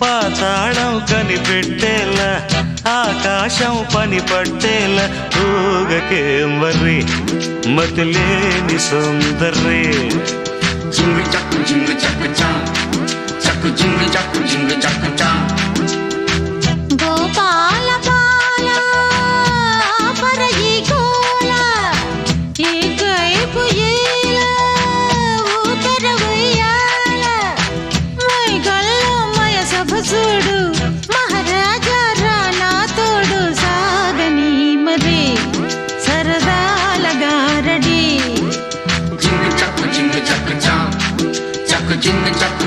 పాతాళం కనిపెట్టేలా ఆకాశం పని పట్టేలా ఊగకేం వర్రి మతిలేని సుందర్రి. చూడు మహారాజా రా నా తోడు సాగని మది సరదాలగా రెడీ. చిన్న చక్కు చిన్న చక్కు చా చక్కు చిన్న చక్కు